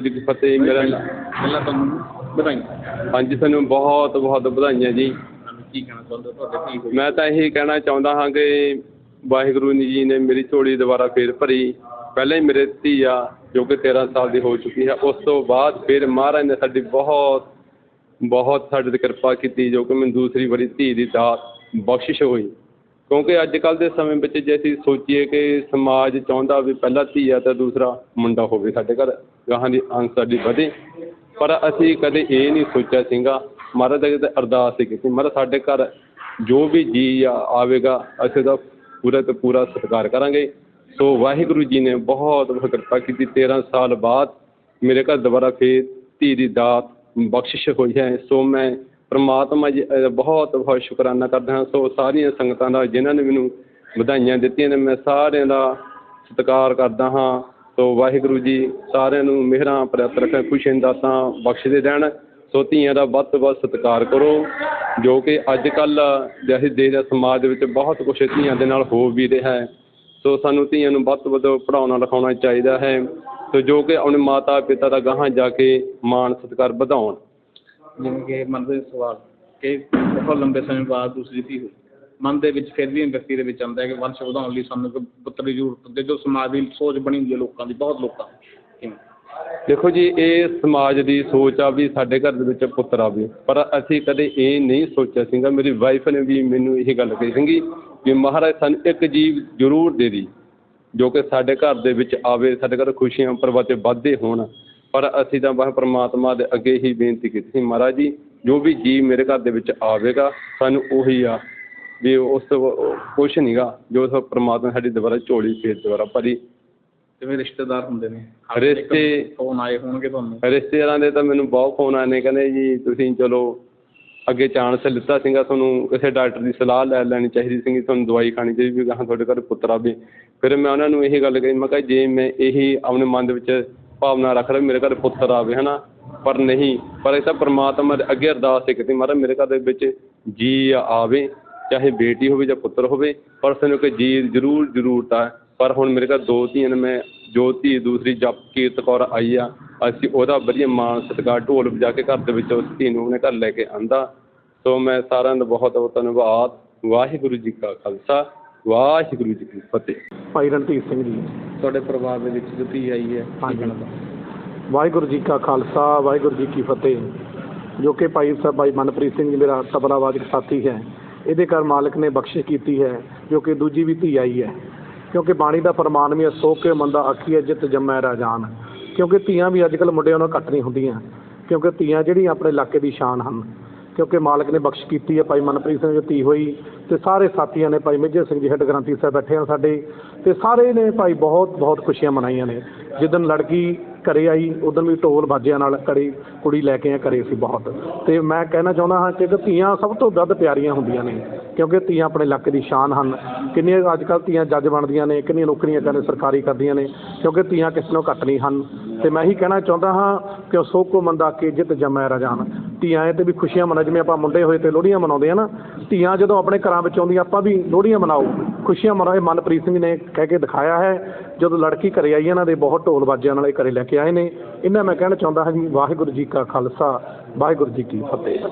ਵਾਹਿਗੁਰੂ ਜੀ ਕੀ ਫਤਿਹ ਮੇਰਾ ਪਹਿਲਾਂ ਤੁਹਾਨੂੰ ਵਧਾਈਆਂ। ਹਾਂਜੀ ਤੁਹਾਨੂੰ ਬਹੁਤ ਬਹੁਤ ਵਧਾਈਆਂ ਜੀ। ਤੁਹਾਨੂੰ ਕੀ ਕਹਿਣਾ ਚਾਹੁੰਦੇ ਹੋ ਤੁਹਾਡੇ ਕੀ ਹੋਈ ਮੈਂ ਤਾਂ ਇਹੀ ਕਹਿਣਾ ਚਾਹੁੰਦਾ ਹਾਂ ਕਿ ਵਾਹਿਗੁਰੂ ਜੀ ਨੇ ਮੇਰੀ ਝੋਲੀ ਦੁਬਾਰਾ ਫੇਰ ਭਰੀ। ਪਹਿਲਾਂ ਹੀ ਮੇਰੇ ਧੀ ਆ ਜੋ ਕਿ 13 ਸਾਲ ਦੀ ਹੋ ਚੁੱਕੀ ਹੈ। ਉਸ ਤੋਂ ਬਾਅਦ ਫਿਰ ਮਹਾਰਾਜ ਨੇ ਸਾਡੀ ਬਹੁਤ ਬਹੁਤ ਸਾਡੇ ਤੇ ਕਿਰਪਾ ਕੀਤੀ ਜੋ ਕਿ ਮੈਨੂੰ ਦੂਸਰੀ ਵਾਰੀ ਧੀ ਦੀ ਦਾਤ ਬਖਸ਼ਿਸ਼ ਹੋਈ। ਕਿਉਂਕਿ ਅੱਜ ਕੱਲ੍ਹ ਦੇ ਸਮੇਂ ਵਿੱਚ ਜੇ ਅਸੀਂ ਸੋਚੀਏ ਕਿ ਸਮਾਜ ਚਾਹੁੰਦਾ ਵੀ ਪਹਿਲਾ ਧੀ ਆ ਤਾਂ ਦੂਸਰਾ ਮੁੰਡਾ ਹੋਵੇ ਸਾਡੇ ਘਰ, ਗਾਹਾਂ ਦੀ ਅੰਸ਼ ਸਾਡੀ ਵਧੇ। ਪਰ ਅਸੀਂ ਕਦੇ ਇਹ ਨਹੀਂ ਸੋਚਿਆ ਸੀਗਾ, ਮਹਾਰਾਜ ਦੇ ਅੱਗੇ ਅਰਦਾਸ ਸੀ ਕੀਤੀ, ਮਹਾਰਾਜ ਸਾਡੇ ਘਰ ਜੋ ਵੀ ਜੀ ਆ, ਆਵੇਗਾ, ਅਸੀਂ ਉਹਦਾ ਪੂਰਾ ਤੇ ਪੂਰਾ ਸਤਿਕਾਰ ਕਰਾਂਗੇ। ਸੋ ਵਾਹਿਗੁਰੂ ਜੀ ਨੇ ਬਹੁਤ ਬਹੁਤ ਕਿਰਪਾ ਕੀਤੀ 13 ਸਾਲ ਬਾਅਦ ਮੇਰੇ ਘਰ ਦੁਬਾਰਾ ਫੇਰ ਧੀ ਦੀ ਦਾਤ ਬਖਸ਼ਿਸ਼ ਹੋਈ ਹੈ। ਸੋ ਮੈਂ ਪਰਮਾਤਮਾ ਜੀ ਬਹੁਤ ਬਹੁਤ ਸ਼ੁਕਰਾਨਾ ਕਰਦਾ ਹਾਂ। ਸੋ ਸਾਰੀਆਂ ਸੰਗਤਾਂ ਦਾ, ਜਿਨ੍ਹਾਂ ਨੇ ਮੈਨੂੰ ਵਧਾਈਆਂ ਦਿੱਤੀਆਂ ਨੇ, ਮੈਂ ਸਾਰਿਆਂ ਦਾ ਸਤਿਕਾਰ ਕਰਦਾ ਹਾਂ। ਸੋ ਵਾਹਿਗੁਰੂ ਜੀ, ਸਾਰਿਆਂ ਨੂੰ ਮਿਹਰਾਂ ਪ੍ਰਾਪਤ ਰੱਖਣ ਖੁਸ਼ੀਆਂ ਦਾਤਾਂ ਬਖਸ਼ਦੇ ਰਹਿਣ। ਸੋ ਧੀਆਂ ਦਾ ਵੱਧ ਤੋਂ ਵੱਧ ਸਤਿਕਾਰ ਕਰੋ, ਜੋ ਕਿ ਅੱਜ ਕੱਲ ਜਿਹੇ ਦੇਸ਼ ਦਾ ਸਮਾਜ ਦੇ ਵਿੱਚ ਬਹੁਤ ਕੁਛ ਧੀਆਂ ਦੇ ਨਾਲ ਹੋ ਵੀ ਰਿਹਾ ਹੈ। ਸੋ ਸਾਨੂੰ ਧੀਆਂ ਨੂੰ ਵੱਧ ਤੋਂ ਵੱਧ ਪੜਾਉਣਾ ਲਿਖਾਉਣਾ ਚਾਹੀਦਾ ਹੈ। ਸੋ ਜੋ ਕਿ ਆਪਣੇ ਮਾਤਾ ਪਿਤਾ ਦਾ ਗਾਹਾਂ ਜਾ ਕੇ ਮਾਣ ਸਤਿਕਾਰ ਵਧਾਉਣ। ਜਿਵੇਂ ਕਿ ਮਨ ਦੇ ਸਵਾਲ ਕਿ ਬਹੁਤ ਲੰਬੇ ਸਮੇਂ ਬਾਅਦ ਦੂਸਰੀ ਧੀ ਹੋਈ। ਮਨ ਦੇ ਵਿੱਚ ਫਿਰ ਵੀ ਵਿਅਕਤੀ ਦੇ ਵਿੱਚ ਆਉਂਦਾ ਹੈ ਕਿ ਵੰਸ਼ ਵਧਾਉਣ ਲਈ ਸਾਨੂੰ ਇੱਕ ਪੁੱਤਰ ਦੀ ਜ਼ਰੂਰਤ ਹੁੰਦੀ ਜੋ ਸਮਾਜ ਦੀ ਸੋਚ ਬਣੀ ਹੁੰਦੀ ਹੈ ਲੋਕਾਂ ਦੀ, ਬਹੁਤ ਲੋਕਾਂ ਦੀ। ਦੇਖੋ ਜੀ, ਇਹ ਸਮਾਜ ਦੀ ਸੋਚ ਆ ਵੀ ਸਾਡੇ ਘਰ ਦੇ ਵਿੱਚ ਪੁੱਤਰ ਆਵੇ। ਪਰ ਅਸੀਂ ਕਦੇ ਇਹ ਨਹੀਂ ਸੋਚਿਆ ਸੀਗਾ, ਮੇਰੀ ਵਾਈਫ ਨੇ ਵੀ ਮੈਨੂੰ ਇਹ ਗੱਲ ਕਹੀ ਸੀਗੀ ਵੀ ਮਹਾਰਾਜ ਸਾਨੂੰ ਇੱਕ ਜੀਵ ਜ਼ਰੂਰ ਦੇ ਦੀ, ਜੋ ਕਿ ਸਾਡੇ ਘਰ ਦੇ ਵਿੱਚ ਆਵੇ, ਸਾਡੇ ਘਰ ਖੁਸ਼ੀਆਂ ਪਰਵਤੇ ਵਾਧੇ ਹੋਣ। ਪਰ ਅਸੀਂ ਤਾਂ ਬਸ ਪ੍ਰਮਾਤਮਾ ਦੇ ਅੱਗੇ ਹੀ ਬੇਨਤੀ ਕੀਤੀ ਸੀ ਮਹਾਰਾਜ ਜੀ ਜੋ ਵੀ ਜੀਵ ਮੇਰੇ ਘਰ ਦੇ ਵਿੱਚ ਆਵੇਗਾ ਸਾਨੂੰ ਉਹੀ ਆ ਵੀ ਉਸ ਤੋਂ ਕੁਛ ਨਹੀਂਗਾ ਜੋ ਸਭ ਪ੍ਰਮਾਤਮਾ ਸਾਡੀ ਦੁਬਾਰਾ ਝੋਲੀ ਫੇਰ ਦੁਬਾਰਾ ਭਰੀ। ਜਿਵੇਂ ਰਿਸ਼ਤੇਦਾਰ ਹੁੰਦੇ ਨੇ ਰਿਸ਼ਤੇ- ਫੋਨ ਆਏ ਹੋਣਗੇ ਤੁਹਾਨੂੰ? ਰਿਸ਼ਤੇਦਾਰਾਂ ਦੇ ਤਾਂ ਮੈਨੂੰ ਬਹੁਤ ਫੋਨ ਆਏ ਨੇ ਕਹਿੰਦੇ ਜੀ ਤੁਸੀਂ ਚਲੋ ਅੱਗੇ ਚਾਂਸ ਲਿੱਤਾ ਸੀਗਾ ਤੁਹਾਨੂੰ ਕਿਸੇ ਡਾਕਟਰ ਦੀ ਸਲਾਹ ਲੈ ਲੈਣੀ ਚਾਹੀਦੀ ਸੀਗੀ ਤੁਹਾਨੂੰ ਦਵਾਈ ਖਾਣੀ ਚਾਹੀਦੀ ਵੀ ਗਾਹਾਂ ਤੁਹਾਡੇ ਘਰ ਪੁੱਤਰ ਆਵੇ ਫਿਰ ਮੈਂ ਉਹਨਾਂ ਨੂੰ ਇਹ ਗੱਲ ਕਹੀ ਮੈਂ ਕਿਹਾ ਜੇ ਮੈਂ ਇਹੀ ਆਪਣੇ ਮਨ ਦੇ ਵਿੱਚ ਭਾਵਨਾ ਰੱਖ ਰਹੇ ਮੇਰੇ ਘਰ ਪੁੱਤਰ ਆਵੇ, ਹਨਾ? ਪਰ ਨਹੀਂ, ਪਰ ਇਹ ਤਾਂ ਪ੍ਰਮਾਤਮਾ ਦੇ ਅੱਗੇ ਅਰਦਾਸ ਹੀ ਕੀਤੀ ਮਹਾਰਾਜ ਮੇਰੇ ਘਰ ਦੇ ਵਿੱਚ ਜੀ ਆਵੇ, ਚਾਹੇ ਬੇਟੀ ਹੋਵੇ ਜਾਂ ਪੁੱਤਰ ਹੋਵੇ, ਪਰ ਸਾਨੂੰ ਕਿ ਜੀ ਜ਼ਰੂਰ ਜ਼ਰੂਰਤ ਆ ਪਰ ਹੁਣ ਮੇਰੇ ਘਰ ਦੋ ਧੀਆਂ ਨੇ, ਮੈਂ ਜੋ ਧੀ ਦੂਸਰੀ ਜਪ ਕੀਰਤ ਕੌਰ ਆਈ ਆ। ਅਸੀਂ ਉਹਦਾ ਵਧੀਆ ਮਾਣ, ਸਤਿਕਾਰ, ਢੋਲ ਵਜਾ ਕੇ ਘਰ ਦੇ ਵਿੱਚ ਉਸ ਧੀ ਨੂੰ ਆਪਣੇ ਘਰ ਲੈ ਕੇ ਆਂਦਾ। ਸੋ ਮੈਂ ਸਾਰਿਆਂ ਦਾ ਬਹੁਤ ਬਹੁਤ ਧੰਨਵਾਦ। ਵਾਹਿਗੁਰੂ ਜੀ ਕਾ ਖਾਲਸਾ। ਵਾਹਿਗੁਰੂ ਜੀ ਕੀ ਫਤਿਹ। ਭਾਈ ਰਣਧੀਰ ਸਿੰਘ ਜੀ। ਤੁਹਾਡੇ ਪਰਿਵਾਰ ਦੇ ਵਿੱਚ ਜੋ ਧੀ ਆਈ ਹੈ ਹਾਂਜੀ। ਵਾਹਿਗੁਰੂ ਜੀ ਕਾ ਖਾਲਸਾ ਵਾਹਿਗੁਰੂ ਜੀ ਕੀ ਫਤਿਹ। ਜੋ ਕਿ ਭਾਈ ਸਾਹਿਬ ਭਾਈ ਮਨਪ੍ਰੀਤ ਸਿੰਘ ਜੀ ਮੇਰਾ ਤਬਲਾ ਵਾਦਕ ਸਾਥੀ ਹੈ। ਇਹਦੇ ਘਰ ਮਾਲਕ ਨੇ ਬਖਸ਼ਿਸ਼ ਕੀਤੀ ਹੈ ਜੋ ਕਿ ਦੂਜੀ ਵੀ ਧੀ ਆਈ ਹੈ। ਕਿਉਂਕਿ ਬਾਣੀ ਦਾ ਫਰਮਾਨ ਵੀ ਹੈ ਸੋ ਕੇ ਮੰਦਾ ਆਖੀਏ ਜਿਤ ਜੰਮੈ ਰਾਜਾਨ ਕਿਉਂਕਿ ਧੀਆਂ ਵੀ ਅੱਜ ਕੱਲ੍ਹ ਮੁੰਡਿਆਂ ਨਾਲ ਘੱਟ ਨਹੀਂ ਹੁੰਦੀਆਂ। ਕਿਉਂਕਿ ਧੀਆਂ ਜਿਹੜੀਆਂ ਆਪਣੇ ਇਲਾਕੇ ਦੀ ਸ਼ਾਨ ਹਨ। ਕਿਉਂਕਿ ਮਾਲਕ ਨੇ ਬਖਸ਼ ਕੀਤੀ ਹੈ ਭਾਈ ਮਨਪ੍ਰੀਤ ਸਿੰਘ ਦੀ ਧੀ ਹੋਈ ਤੇ ਸਾਰੇ ਸਾਥੀਆਂ ਨੇ ਭਾਈ ਮੇਜਰ ਸਿੰਘ ਜੀ ਹੈੱਡ ਗ੍ਰੰਥੀ ਸਾਹਿਬ ਬੈਠੇ ਆ ਸਾਡੇ ਤੇ ਸਾਰੇ ਨੇ ਭਾਈ ਬਹੁਤ ਬਹੁਤ ਖੁਸ਼ੀਆਂ ਮਨਾਈਆਂ ਨੇ। ਜਿੱਦਣ ਲੜਕੀ ਘਰੇ ਆਈ, ਉਦੋਂ ਵੀ ਢੋਲ ਬਾਜਿਆਂ ਨਾਲ ਕੜੀ ਕੁੜੀ ਲੈ ਕੇ ਆ ਘਰੇ ਸੀ ਬਹੁਤ। ਤੇ ਮੈਂ ਕਹਿਣਾ ਚਾਹੁੰਦਾ ਹਾਂ ਕਿ ਧੀਆਂ ਸਭ ਤੋਂ ਵੱਧ ਪਿਆਰੀਆਂ ਹੁੰਦੀਆਂ ਨੇ। ਕਿਉਂਕਿ ਧੀਆਂ ਆਪਣੇ ਇਲਾਕੇ ਦੀ ਸ਼ਾਨ ਹਨ। ਕਿੰਨੀਆਂ ਅੱਜ ਕੱਲ੍ਹ ਧੀਆਂ ਜੱਜ ਬਣਦੀਆਂ ਨੇ, ਕਿੰਨੀਆਂ ਨੌਕਰੀਆਂ ਕਹਿੰਦੇ ਸਰਕਾਰੀ ਕਰਦੀਆਂ ਨੇ, ਕਿਉਂਕਿ ਧੀਆਂ ਕਿਸੇ ਨੂੰ ਘੱਟ ਨਹੀਂ ਹਨ। ਤੇ ਮੈਂ ਇਹੀ ਕਹਿਣਾ ਚਾਹੁੰਦਾ ਹਾਂ ਕਿ ਸੋ ਕੋ ਮੰਦਾ ਕੇ ਜਿਤ ਜਮੈ ਰਜਾਨ ਧੀਆਂ ਇਹ ਤੇ ਵੀ ਖੁਸ਼ੀਆਂ ਮਨਾ ਜਿਵੇਂ ਆਪਾਂ ਮੁੰਡੇ ਹੋਏ ਤੇ ਲੋਹੜੀਆਂ ਮਨਾਉਂਦੇ ਆ ਨਾ, ਧੀਆਂ ਜਦੋਂ ਆਪਣੇ ਘਰਾਂ ਵਿੱਚ ਆਉਂਦੀਆਂ, ਆਪਾਂ ਵੀ ਲੋਹੜੀਆਂ ਮਨਾਓ। ਖੁਸ਼ੀਆਂ ਮਨਾਓ ਇਹ ਮਨਪ੍ਰੀਤ ਸਿੰਘ ਨੇ ਕਹਿ ਕੇ ਦਿਖਾਇਆ ਹੈ, ਜਦੋਂ ਲੜਕੀ ਘਰੇ ਆਈ ਇਹਨਾਂ ਦੇ ਬਹੁਤ ਢੋਲ ਬਾਜਿਆਂ ਨਾਲ ਇਹ ਘਰੇ ਲੈ ਕੇ ਆਏ ਨੇ। ਇਹਨਾਂ ਮੈਂ ਕਹਿਣਾ ਚਾਹੁੰਦਾ ਹਾਂ ਜੀ, ਵਾਹਿਗੁਰੂ ਜੀ ਕਾ ਖਾਲਸਾ, ਵਾਹਿਗੁਰੂ ਜੀ ਕੀ ਫਤਿਹ।